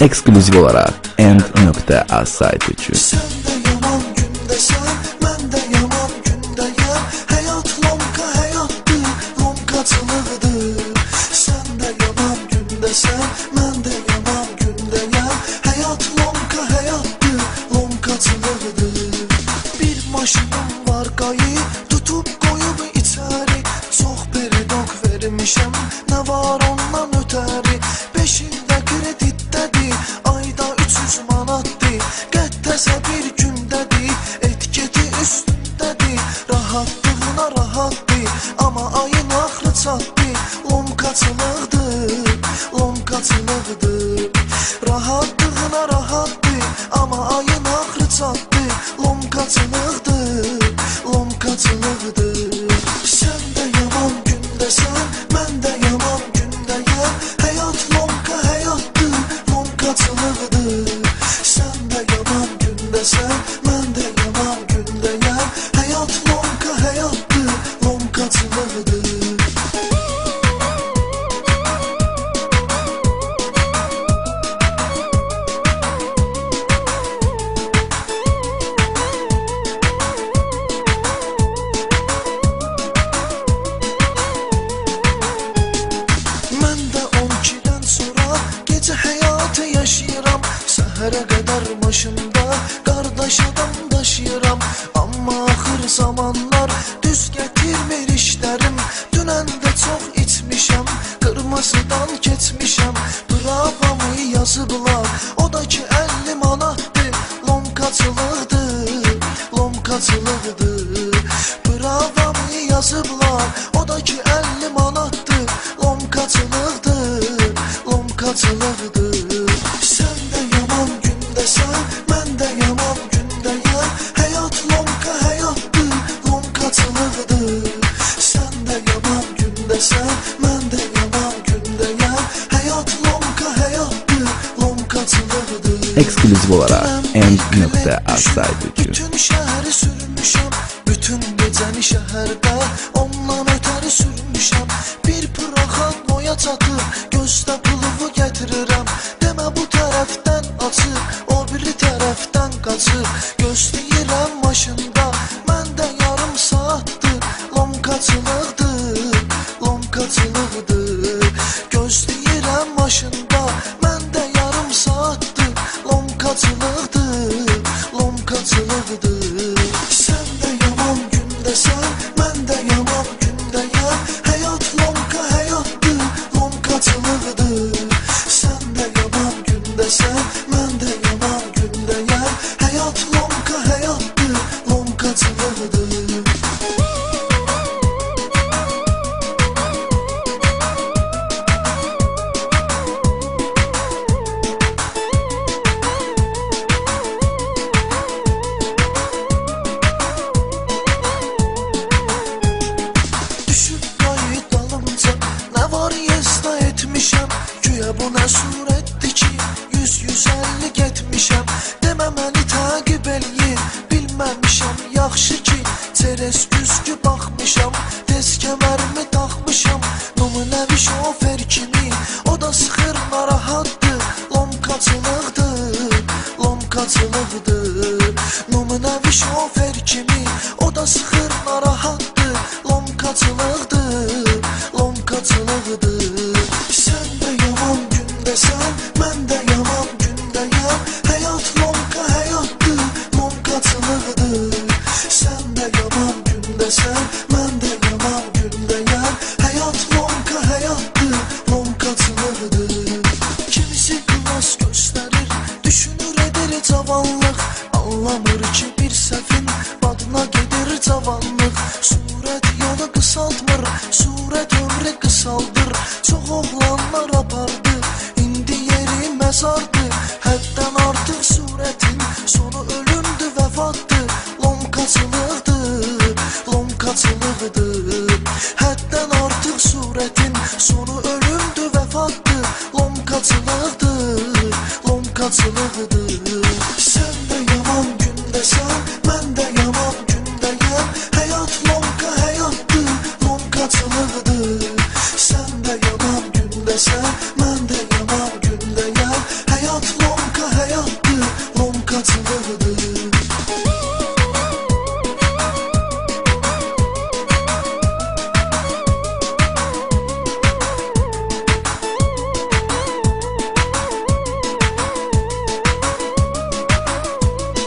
Ekskluzif olarak End.az için. Sen de də yaman Səhərə qədər maşında qardaş adam daşıyıram Amma axır zamanlar. Düz gətirmir işlərim Dünən də çox içmişəm, qırmızıdan keçmişəm Bravamı yazıblar, o da ki 50 manatdır Lomkaçılıqdır, lomkaçılıqdır Bravamı yazıblar, o da ki 50 manatdır Lomkaçılıqdır, lomkaçılıqdır lomkaçılıqdır Ekskluzif olarak End.az saytı için. Bütün şəhəri sürmüşəm Bütün gecəni şəhərdə Ondan ötəri sürmüşəm Bir pıraxan oya çatır Gözdə puluvu gətirirəm Demə bu tərəfdən açır O biri tərəfdən qaçır Gözləyirəm maşında nə surətdir ki Yüz yüz əlli getmişəm Demə məni təqib eləyir Bilməmişəm yaxşı ki Çerez güzgü baxmışam Tez kəmərimi taxmışam Nümunəvi şofer kimi? O da sıxır narahatdır. Lomkaçılıqdır Lomkaçılıqdır Nümunəvi şofer kimi? O da sıxır narahatdır. Lomkaçılıqdır Lomkaçılıqdır Surət yolu qısaltmır Surət ömrü qısaldır Çox oğlanlar apardı İndi yeri məzardır Həddən artıq surətin Sonu ölümdür vəfatdır Lomkaçılıqdır Lomkaçılıqdır Həddən artıq surətin Sonu ölümdür vəfatdır Lomkaçılıqdır Lomkaçılıqdır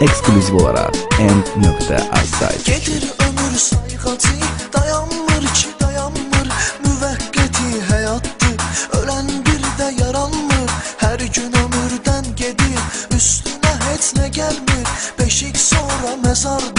ekskluziv olarak end.az Gedir ömür sayğacı Dayanmır ki dayanmır. Müvəqqəti həyatdır Ölən bir də yaranmır Hər gün ömürdən gedir Üstünə heç nə gəlmir Beşik sonra məzardır